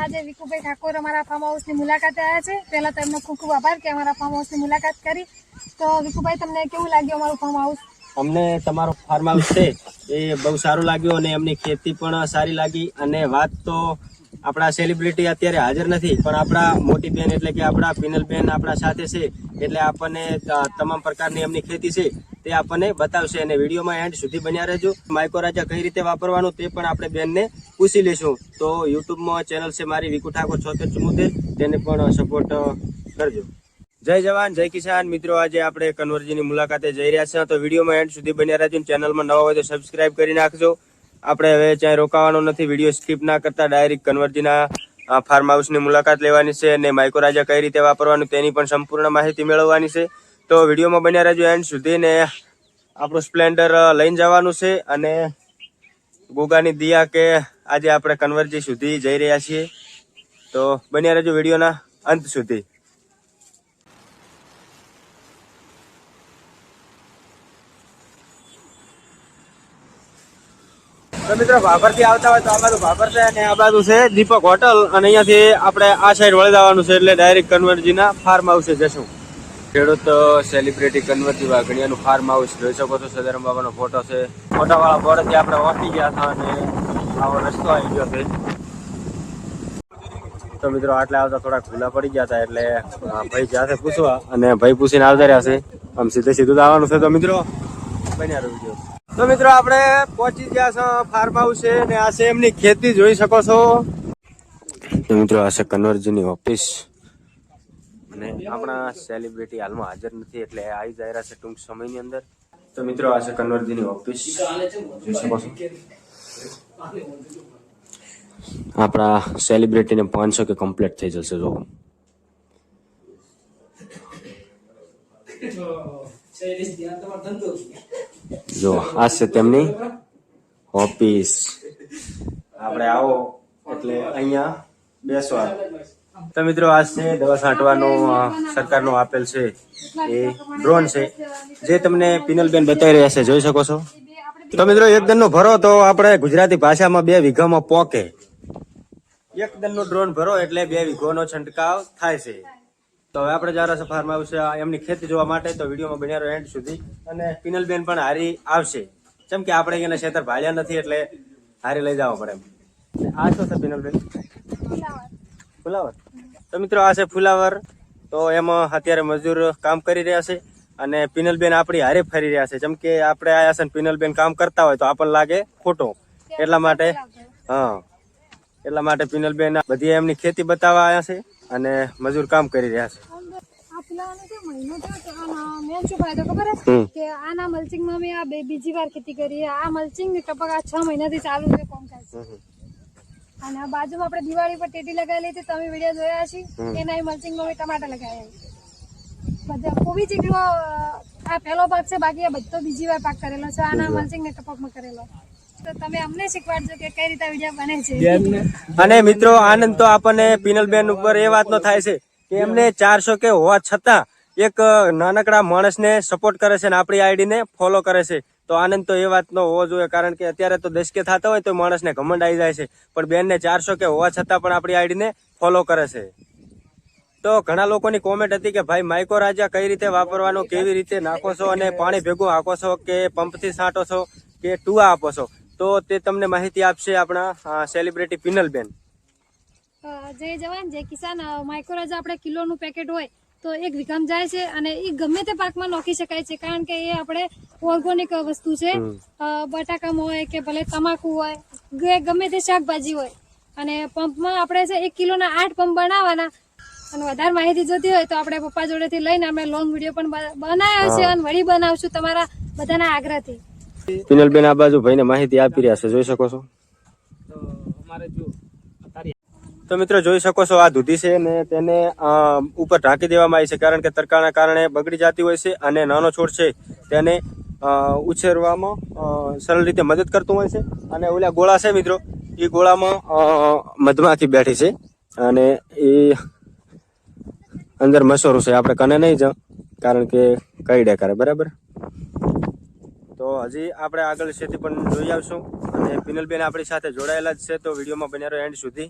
આજે વિકુભાઈ ઠાકોર અમારા ફાર્મ હાઉસની મુલાકાતે આવ્યા છે. પહેલા તો એમનો ખૂબ ખૂબ આભાર કે અમારા ફાર્મ હાઉસની મુલાકાત કરી. તો વિકુભાઈ તમને કેવું લાગ્યું અમારું ફાર્મ હાઉસ અમને તમારો ફાર્મ હાઉસ છે એ બહુ સારું લાગ્યું અને એમની ખેતી પણ સારી લાગી. અને વાત તો આપણા સેલિબ્રિટી અત્યારે હાજર નથી, પણ આપણા મોટી બેન એટલે કે આપણા પિનલ બેન આપણા સાથે છે, એટલે આપણને તમામ પ્રકારની એમની ખેતી છે, તે આપણને બતાવશે અને વિડીયોમાં એન્ડ સુધી બન્યા રહેજો. માઇકોરાજા કઈ રીતે વાપરવાનું તે પણ આપણે બેનને પૂછી લઈશું. તો યુટ્યુબમાં ચેનલ છે મારી વિકુ ઠાકોર છોતેર ચુમ્મોતેર, તેને પણ સપોર્ટ કરજો. જય જવાન, જય કિસાન. મિત્રો, આજે આપણે કન્વરજીની મુલાકાતે જઈ રહ્યા છીએ. તો વિડીયોમાં એન્ડ સુધી બન્યા રહેજો ચેનલમાં નવા હોય તો સબસ્ક્રાઇબ કરી નાખજો. આપણે હવે ક્યાંય રોકાવાનું નથી, વીડિયો સ્કીપ ના કરતા, ડાયરેક્ટ કન્વર્જીના ફાર્મ હાઉસની મુલાકાત લેવાની છે અને માઇકોરાજા કઈ રીતે વાપરવાનું તેની પણ સંપૂર્ણ માહિતી મેળવવાની છે. તો વિડીયોમાં બન્યા રહેજો એન્ડ સુધી ને આપણું સ્પ્લેન્ડર લઈને જવાનું છે અને ગોગાની દિયા કે આજે આપણે કન્વર્જી સુધી જઈ રહ્યા છીએ. તો બન્યા રહેજો વિડીયોના અંત સુધી. તો મિત્રો ભાભરથી આવતા હોય તો આ બાજુ ભાભર છે અને આ બાજુ છે દીપક હોટલ અને અહીંયાથી આપણે આ સાઈડ વળી જવાનું છે એટલે ડાયરેક્ટ કન્વર્જીના ફાર્મ હાઉસે જશું. ખેડૂત સેલિબ્રિટી કન્વર્જી વાઘણિયાનું ફાર્મ હાઉસ જોઈ શકો છો. સદારામ બાબાનો ફોટો છે. ફોટાવાળા બોર્ડથી આપણે વાંચી ગયા હતા અને આવો રસ્તો આવી ગયો છે. તો મિત્રો આટલે આવતા થોડાક ખુલ્લા પડી ગયા હતા એટલે ભાઈ જાતે પૂછવા અને ભાઈ પૂછીને આવતા રહ્યા છે. આમ સીધે સીધું આવવાનું છે તો મિત્રો, બન્યા રહ્યું તો મિત્રો આપણે પહોંચી ગયા છો ફાર્મ હાઉસ છે ને આ છે એમની ખેતી જોઈ શકો છો. તો મિત્રો આ છે કન્વર્જીની ઓફિસ અને આપણા સેલિબ્રિટી હાલમાં હાજર નથી એટલે આવી જાય રહ્યા છે ટૂંક સમયની અંદર. તો મિત્રો આ છે કન્વર્જીની ઓફિસ જોઈ શકો છો. આપણા સેલિબ્રિટીને પાંચસો કે કમ્પ્લીટ થઈ જશે જો. જો, આ છે તેમની ઓફિસ. આપણે આવો, એટલે અહીંયા બેસવા. તો મિત્રો, આ છે દવા છાંટવાનો સરકારનો આપેલ છે. એ ડ્રોન છે. જે તમને પિનલબેન બતાવી રહ્યા છે, જોઈ શકો છો? તો મિત્રો, એક દનનો ભરો, તો આપણે ગુજરાતી ભાષામાં બે વીઘામાં પોકે. એક દનનો ડ્રોન ભરો, એટલે બે વીઘોનો છંટકાવ થાય છે. તો હવે આપણે જરા છે ફાર્મ હાઉસ એમની ખેતી જોવા માટે. તો વિડીયોમાં બન્યા એન્ડ સુધી. અને પિનલબેન પણ હારી આવશે. જેમ કે આપણે એને ખેતર ભાળ્યા નથી એટલે હારી લઈ જવા પડે એમ. આ શું છે પિનલબેન? ફુલાવર. તો મિત્રો આ છે ફુલાવર. તો એમાં અત્યારે મજૂર કામ કરી રહ્યા છે અને પિનલબેન આપણી હારે ફરી રહ્યા છે. જેમ કે આપણે આયા છે પિનલબેન કામ કરતા હોય તો આપણને લાગે ખોટો. એટલા માટે, હા. એટલા માટે પિનલબેન બધી એમની ખેતી બતાવવા આવ્યા છે અને મજૂર કામ કરી રહ્યા છે. આ ફુલાવાનો જે મહિનો થયો તો આના મેં શું ફાયદો ખબર હે? હમ. કે આના મલ્ચિંગમાં મેં આ બે બીજી વાર ખેતી કરી. આ મલ્ચિંગ લગભગ આ છ મહિનાથી ચાલુ છે કોમકાજ અને આ બાજુમાં આપણે દિવાળી પર ટેટી લગાવેલી હતી તમે વીડિયો જોયા છે એના મલ્ચિંગમાં મેં ટમાટા લગાવ્યા બધા કોબી જેટલો આ પહેલો પાક છે. બાકી આ બધો બીજી વાર પાક કરેલો છે. આના મલ્ચિંગ ને ટપકમાં કરેલો. કે અને મિત્રો, આનંદ તો આપણને પિનલબેન ઉપર એ વાતનો થાય છે કે એમને ચારસો કે હોવા છતાં એક નાનકડા માણસને સપોર્ટ કરે છે અને આપણી આઈડીને ફોલો કરે છે. તો આનંદ તો એ વાતનો હોવો જોઈએ, કારણ કે અત્યારે તો દસકે થતા હોય તો માણસને ઘમંડ આવી જાય છે. પણ બેનને ચારસો કે હોવા છતાં પણ આપણી આઈડીને ફોલો કરે છે. તો ઘણા લોકોની કોમેન્ટ હતી કે, ભાઈ, માઇકો રાજા કઈ રીતે વાપરવાનો, કેવી રીતે નાખો છો અને પાણી ભેગું હાંકો છો કે પંપથી છાંટો છો કે ટુવા આપો છો? તો તે તમને માહિતી આપશે આપણા સેલિબ્રિટી પિનલબેન. જય જવાન જય કિસાન માઇક્રોજ આપણે કિલોનું પેકેટ હોય તો એક વિકમ જાય છે અને એ ગમે તે પાકમાં નોખી શકાય છે કારણ કે એ આપણે ઓર્ગોનિક વસ્તુ છે. બટાકામાં હોય કે ભલે તમાકુ હોય ગમે તે શાકભાજી હોય. અને પંપમાં આપણે છે એક કિલોના આઠ પંપ બનાવવાના. અને વધારે માહિતી જોતી હોય તો આપણે પપ્પા જોડેથી લઈને આપણે લોંગ વીડિયો પણ બનાવ્યો છે અને વળી બનાવશું તમારા બધાના આગ્રહથી. પિનલબેન આ બાજુ ભાઈને માહિતી આપી રહ્યા છે. જોઈ શકો છો. તો મિત્રો, જોઈ શકો છો, આ દૂધી છે ને તેને ઉપર ઢાંકી દેવામાં આવી છે, કારણ કે તડકાના કારણે બગડી જતી હોય છે અને નાનો છોડ છે તેને ઉછેરવામાં સરળ રીતે મદદ કરતું હોય છે. અને ઓલા ગોળા છે મિત્રો, એ ગોળામાં મધમાખી બેઠી છે અને એ અંદર મસોરું છે. આપણે કને નહીં જ, કારણ કે કઈ ડે કરે, બરાબર? તો હજી આપણે આગળ સેથી પણ જોઈ આવશું. અને પિનલબેન આપણી સાથે જોડાયેલા જ છે, તો વિડીયોમાં બનેરો એન્ડ સુધી.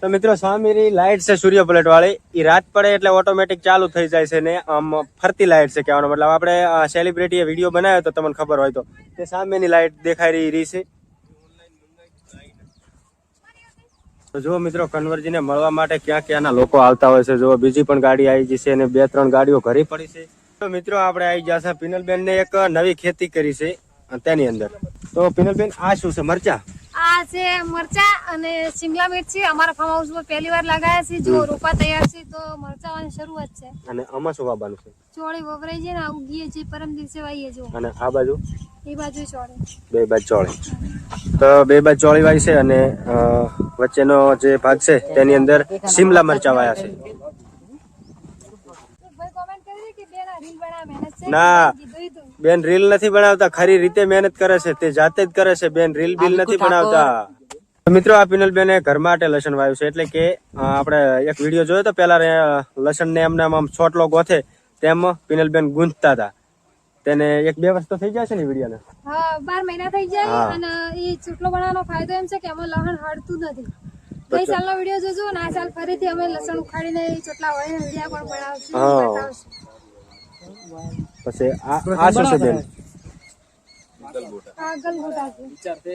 તો મિત્રો, સ્વામીની લાઇટ છે સૂર્ય પ્લેટ વાળી એ રાત પડે એટલે ઓટોમેટિક ચાલુ થઈ જાય છે ને, આમ ફરતી લાઇટ છે કહેવાનો મતલબ. આપણે સેલિબ્રિટીએ વીડિયો બનાવ્યો તો તમને ખબર હોય તો. તે સામેની લાઇટ દેખાઈ રહી છે. તો જુઓ મિત્રો કન્વરજીને મળવા માટે ક્યાં ક્યાંના લોકો આવતા હોય છે. જો બીજી પણ ગાડી આવી જશે અને બે ત્રણ ગાડીઓ ઘરે પડી છે. તો મિત્રો આપણે આવી જશે પિનલબેન ને એક નવી ખેતી કરી છે તેની અંદર. તો પિનલબેન આ શું છે? મરચા? આ છે મરચા અને શિમલા મિર્ચી. અમારા ફાર્મ હાઉસમાં પહેલી વાર લગાયા છે. જો રોપા તૈયાર છે તો મરચાવાની શરૂઆત છે. અને આમાં શું વાવવાનું છે? ચોળી વવરાઈ છે ને આ ઉગીએ છે પરમ દિવસે વાઈએ છે અને આ બાજુ? એ બાજુ ચોળે. બે બાજુ ચોળી. તો બે બાજુ ચોળી વાય છે અને વચ્ચેનો જે ભાગ છે તેની અંદર શિમલા મરચા વાયા છે. ભાઈ કોમેન્ટ કરી કે બેન આ રીલ બનાવ મહેનત છે? ના. બેન રીલ નથી બનાવતા ખરી રીતે મહેનત કરે છે તે જાતે જ કરે છે. બેન રીલ બિલ નથી બનાવતા. મિત્રો આ પિનલ બેને ઘર માટે લસણ વાવ્યું છે એટલે કે આપણે એક વીડિયો જોયો તો પેલા લસણ ને એમને આમ છોટલો ગોથે તેમ પિનલબેન ગુંજતા હતા. તેને એક બે વર્ષ તો થઈ છે ને વીડિયો ને હા બાર મહિના થઈ જાય અને એ ચૂંટલો બનાવવાનો ફાયદો એમ છે કે એમાં લહણ હળતું નથી. ગઈ સાલનો વીડિયો જોજો અને આ સાલ ફરીથી અમે લસણ ઉખાડીને ચોટલા ને વીડિયો પણ બનાવશું. પછી આ આ શું છે બેન? આ ગલગોટા છે.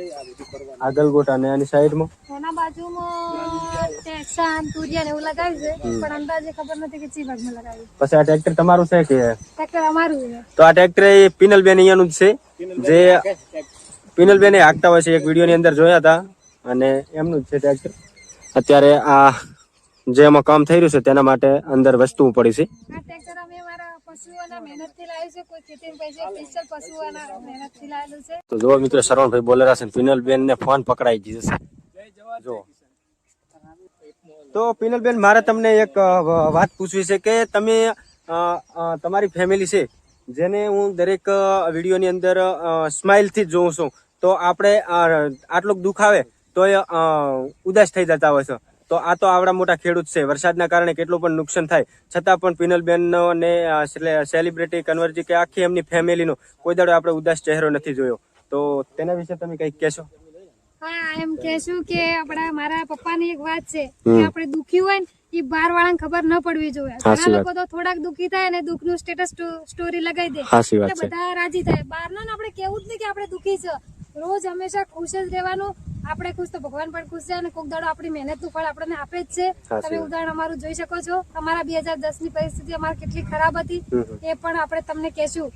આગળ ગોટા ને આની સાઈડમાં? એના બાજુમાં ટેક્સાન તુરિયા ને એવું લગાવ્યું છે. પણ અંદાજે ખબર નથી કે ચી ભાગમાં લગાવ્યું પછી આ ટ્રેક્ટર તમારું છે કે? ટ્રેક્ટર અમારું છે. તો આ ટ્રેક્ટર એ પિનલબેન અહીંયાનું જ છે. જે પિનલબેન એ હાંકતા હોય છે. એક વીડિયો ની અંદર જોયા હતા. અને એમનું જ છે ટ્રેક્ટર. અત્યારે આ જે એમાં કામ થઈ રહ્યું છે તેના માટે અંદર વસ્તુ પડી છે. આ ટ્રેક્ટર અમે અમારા પશુઓના મહેનતથી લાવ્યું છે. કોઈ ખેતી પૈસા સ્પેશિયલ પશુઓના મહેનતથી લાવેલું છે. તો જો મિત્રો શરવણભાઈ બોલેરા છે પિનલબેન ને ફોન પકડાઈ ગઈ છે. જો તો પિનલબેન, મારે તમને એક વાત પૂછવી છે કે તમે તમારી ફેમિલી છે, જેને હું દરેક વિડીયોની અંદર સ્માઇલથી જ જોઉં છું, તો આપણે આટલું દુઃખ આવે તો એ ઉદાસ થઈ જતા હોય છે. તો આ તો આવડા મોટા ખેડૂત છે, વરસાદના કારણે કેટલું પણ નુકસાન થાય, છતાં પણ પિનલબેન ને સેલિબ્રિટી કન્વર્જી કે આખી એમની ફેમિલીનો કોઈ દાડો આપણે ઉદાસ ચહેરો નથી જોયો. તો તેના વિશે તમે કંઈક કહેશો? હા એમ કહેશું કે આપણા મારા પપ્પાની એક વાત છે કે આપણે દુખી હોય ને એ બાર વાળાને ખબર ન પડવી જોઈએ. ઘણા લોકો તો થોડાક દુખી થાય અને દુઃખનું સ્ટેટસ સ્ટોરી લગાવી દે. એટલે બધા રાજી થાય. બહાર ના આપણે કેવું જ નહીં કે આપણે દુખી છે. રોજ હંમેશા ખુશ જ રહેવાનું. આપણે ખુશ તો ભગવાન પણ ખુશ છે અને કોક દાડો આપણી મહેનતનું ફળ આપણને આપે જ છે. તમે ઉદાહરણ અમારું જોઈ શકો છો. અમારા બે ની પરિસ્થિતિ અમારી કેટલી ખરાબ હતી. એ પણ આપણે તમને કહેશું.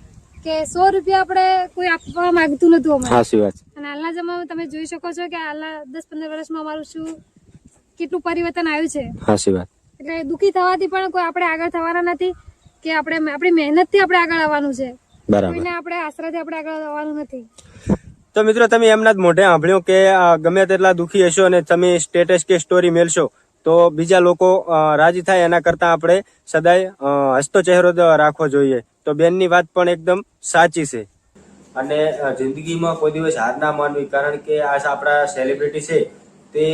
કે સો રૂપિયા આપણે કોઈ આપવા માંગતું નતું અમારે. સાચી વાત અને હાલના જમાનામાં તમે જોઈ શકો છો કે હાલના દસ પંદર વર્ષમાં અમારું શું કેટલું પરિવર્તન આવ્યું છે. સાચી વાત. એટલે દુઃખી થવાથી પણ કોઈ આપણે આગળ થવાના નથી કે આપણે આપણી મહેનતથી આપણે આગળ આવવાનું છે. બરાબર. કોઈને આપણે આશરાથી આપણે આગળ આવવાનું નથી. તો મિત્રો તમે એમના જ મોઢે સાંભળ્યો કે ગમે તેટલા દુઃખી હશો અને તમે સ્ટેટસ કે સ્ટોરી મેળશો તો બીજા લોકો રાજી થાય એના કરતા આપણે સદાય હસતો ચહેરો રાખવો જોઈએ. તો બેનની વાત પણ એકદમ સાચી છે. અને જિંદગીમાં કોઈ દિવસ હાર ના માનવી, કારણ કે આ આપણા સેલિબ્રિટી છે, તે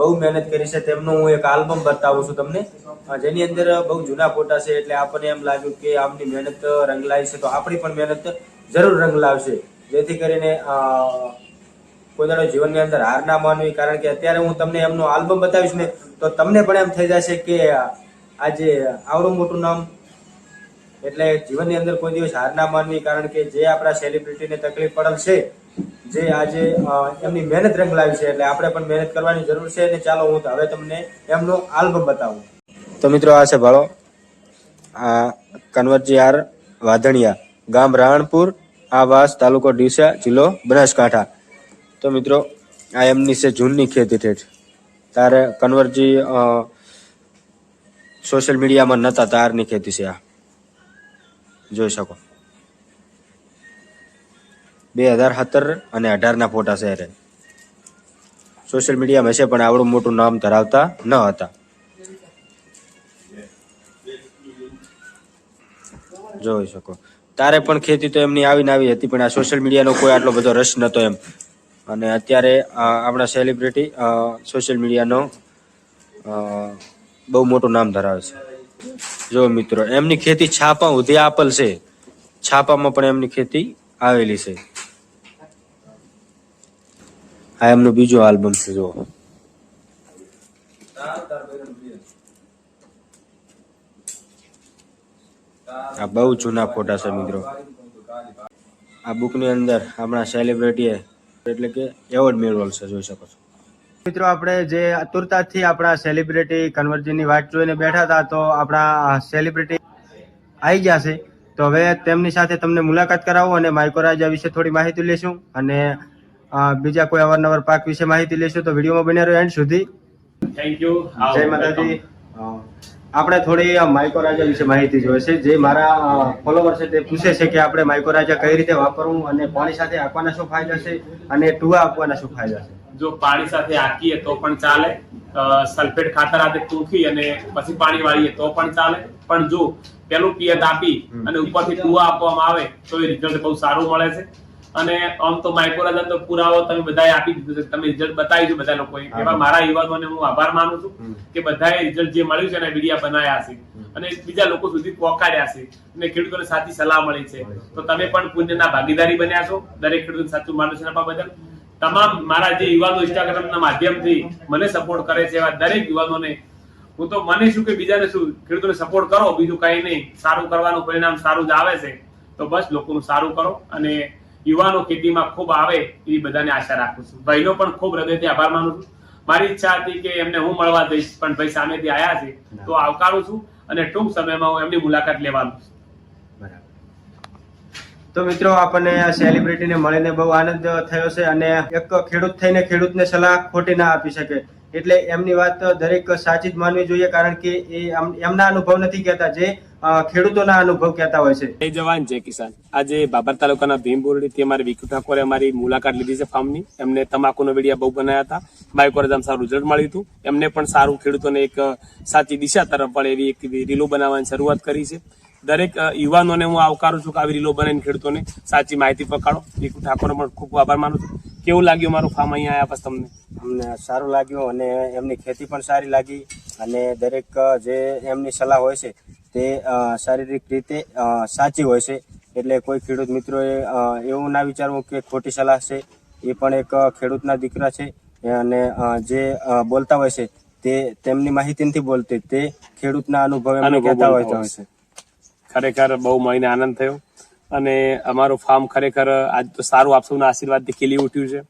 બહુ મહેનત કરી છે. તેમનું હું એક આલ્બમ બતાવું છું તમને. જેની અંદર બહુ જૂના ફોટા છે, એટલે આપણને એમ લાગ્યું કે આમની મહેનત રંગ લાવી છે. તો આપણી પણ મહેનત જરૂર રંગ લાવશે જેથી કરીને કોઈ દાડો જીવનની અંદર હાર ના માનવી, કારણ કે અત્યારે હું તમને એમનું આલ્બમ બતાવીશ ને, તો તમને પણ એમ થઈ જશે કે આજે આવડું મોટું નામ એટલે જીવનની અંદર કોઈ દિવસ હાર ના માનવી, કારણ કે જે આપણા સેલિબ્રિટીને તકલીફ પડેલ છે, જે આજે એમની મહેનત રંગ લાવી છે, એટલે આપણે પણ મહેનત કરવાની જરૂર છે, અને ચાલો હું હવે તમને એમનો આલ્બમ બતાવું. તો મિત્રો આ છે ભાળો આ કન્વરજી આર વાધણિયા ગામ રાણપુર, આવાસ, તાલુકો ડીસા, જિલ્લો બનાસકાંઠા. તો મિત્રો, આ એમની છે જૂનની ખેતી ઠેઠ. તારે કન્વરજી સોશિયલ મીડિયામાં નતા, તારની ખેતી છે આ. જોઈ શકો. બે હજાર સત્તર અને અઢારના ફોટા છે. સોશિયલ મીડિયામાં હશે પણ આવડું મોટું નામ ધરાવતા ન હતા. જોઈ શકો. તારે પણ ખેતી તો એમની આવીને આવી હતી, પણ આ સોશિયલ મીડિયાનો કોઈ આટલો બધો રસ નહોતો એમ. અને અત્યારે આપણા સેલિબ્રિટી સોશિયલ મીડિયાનો બહુ મોટું નામ ધરાવે છે. જો મિત્રો, એમની ખેતી છાપા ઉધી આપલ છે. છાપામાં પણ એમની ખેતી આવેલી છે. આ એમનું બીજું આલ્બમ છે જો આ બહુ જૂના ફોટા છે, મિત્રો. આ બુકની અંદર આપણા સેલિબ્રિટીએ એટલે કે એવોર્ડ મેળવેલ છે, જોઈ શકો છો. મિત્રો આપણે જે આતુરતાથી આપણા સેલિબ્રિટી કન્વર્જનની વાત જોઈને બેઠા હતા તો આપણા સેલિબ્રિટી આવી ગયા છે. તો હવે તેમની સાથે તમને મુલાકાત કરાવો અને માઇકોરાજા વિશે થોડી માહિતી લેશું અને બીજા કોઈ અવારનવાર પાક વિશે માહિતી લેશું. તો વિડીયોમાં બન્યા રહ્યો એન્ડ સુધી. થેન્ક યુ જય માતાજી. આપણે થોડી માઇકોરાજા વિશે માહિતી જોઈએ છે. જે મારા ફોલોવર છે તે પૂછે છે કે આપણે માઇકોરાજા કઈ રીતે વાપરવું અને પાણી સાથે આપવાના શું ફાયદા છે અને ટુવા આપવાના શું ફાયદા છે. જો પાણી સાથે આકીએ તો પણ ચાલે. સલ્ફેટ ખાતર સાથે ટૂંકી અને પછી પાણી વાળીએ તો પણ ચાલે. પણ જો પેલું પિયત આપી અને ઉપરથી કુવા આપવામાં આવે તો એ રિઝલ્ટ બહુ સારું મળે છે. અને આમ તો માઇક્રોરાજન તો પુરાવો તમે બધાએ આપી દીધું છે. તમે રિઝલ્ટ બતાવી છે બધા લોકોએ. એવા મારા યુવાનોને હું આભાર માનું છું કે બધાએ રિઝલ્ટ જે મળ્યું છે એના વિડીયા બનાવ્યા છે. અને બીજા લોકો સુધી પહોંચાડ્યા છે. અને ખેડૂતોને સાચી સલાહ મળી છે. તો તમે પણ પુણ્યના ભાગીદારી બન્યા છો. દરેક ખેડૂત સાચું માનું છે બદલ તમામ મારા જે યુવાનો ઇન્સ્ટાગ્રામના માધ્યમથી મને સપોર્ટ કરે છે એવા દરેક યુવાનોને, હું તો મને શું કે બીજાને શું, ખેડૂતોને સપોર્ટ કરો, બીજું કઈ નહીં. સારું કરવાનું પરિણામ સારું જ આવે છે. તો બસ લોકોનું સારું કરો અને યુવાનો ખેતીમાં ખૂબ આવે એવી બધાને આશા રાખું છું. ભાઈનો પણ ખૂબ હૃદયથી આભાર માનું છું. મારી ઈચ્છા હતી કે એમને હું મળવા દઈશ પણ ભાઈ સામેથી આવ્યા છે. તો આવકારું છું અને ટૂંક સમયમાં હું એમની મુલાકાત લેવાનું છું. તો મિત્રો, આપણને સેલિબ્રિટીને મળીને બહુ આનંદ થયો છે અને એક ખેડૂત થઈને ખેડૂતને સલાહ ખોટી ના આપી શકે. એટલે એમની વાત દરેક સાચી જ માનવી જોઈએ, કારણ કે એ એમના અનુભવ નથી કહેતા, જે ખેડૂતોના અનુભવ કહેતા હોય છે. જય જવાન, જય કિસાન. આજે બાબર તાલુકાના ભીમબોરડીથી અમારે વિકુ ઠાકોરે અમારી મુલાકાત લીધી છે ફાર્મની એમને તમાકુનો વિડીયા બહુ બનાવ્યા હતા. બાયકોરજામ સારું રિઝલ્ટ મળ્યું હતું. એમને પણ સારું ખેડૂતોને એક સાચી દિશા તરફ પણ એવી એક રીલો બનાવવાની શરૂઆત કરી છે. દરેક યુવાનોને હું આવકારું છું કે આવી રીલો બનાવીને ખેડૂતોને. સાચી માહિતી પકાડો. ભીખુ ઠાકોરનો પણ ખૂબ આભાર માનું છું. કેવું લાગ્યું મારું ફાર્મ અહીંયા આવ્યા પછી તમને? અમને સારું લાગ્યું અને એમની ખેતી પણ સારી લાગી અને દરેક જે એમની સલાહ હોય છે તે શારીરિક રીતે સાચી હોય છે. એટલે કોઈ ખેડૂત મિત્રોએ એવું ના વિચારવું કે ખોટી સલાહ છે. એ પણ એક ખેડૂતના દીકરા છે અને જે બોલતા હોય છે તે તેમની માહિતી નથી બોલતી તે ખેડૂતના અનુભવ કહેતા હોય છે. ખરેખર બહુ મળીને આનંદ થયો. અને અમારું ફાર્મ ખરેખર આજ તો સારું આપ સૌના આશીર્વાદથી ખીલી ઉઠ્યું છે.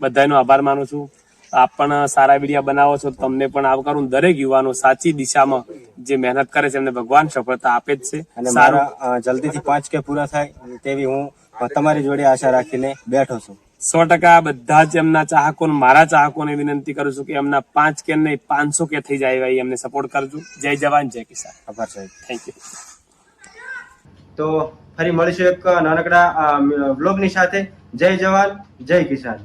બધાનો આભાર માનું છું. આપ પણ સારા વિડીયા બનાવો છો તમને પણ આવકારું દરેક યુવાનો સાચી દિશામાં જે મહેનત કરે છે એમને ભગવાન સફળતા આપે જ છે. અને સારું. જલ્દીથી પાંચ કે પૂરા થાય તેવી હું તમારી જોડે આશા રાખીને બેઠો છું. સો ટકા બધા જ એમના ચાહકો મારા ચાહકોને વિનંતી કરું છું કે એમના પાંચ કે નહીં પાંચસો કે થઈ જાય એમને સપોર્ટ કરજો. જય જવાન જય કિસાન. આભાર સાહેબ. થેન્ક યુ તો ફરી મળીશું એક નાનકડા બ્લોગની સાથે. જય જવાન જય કિસાન.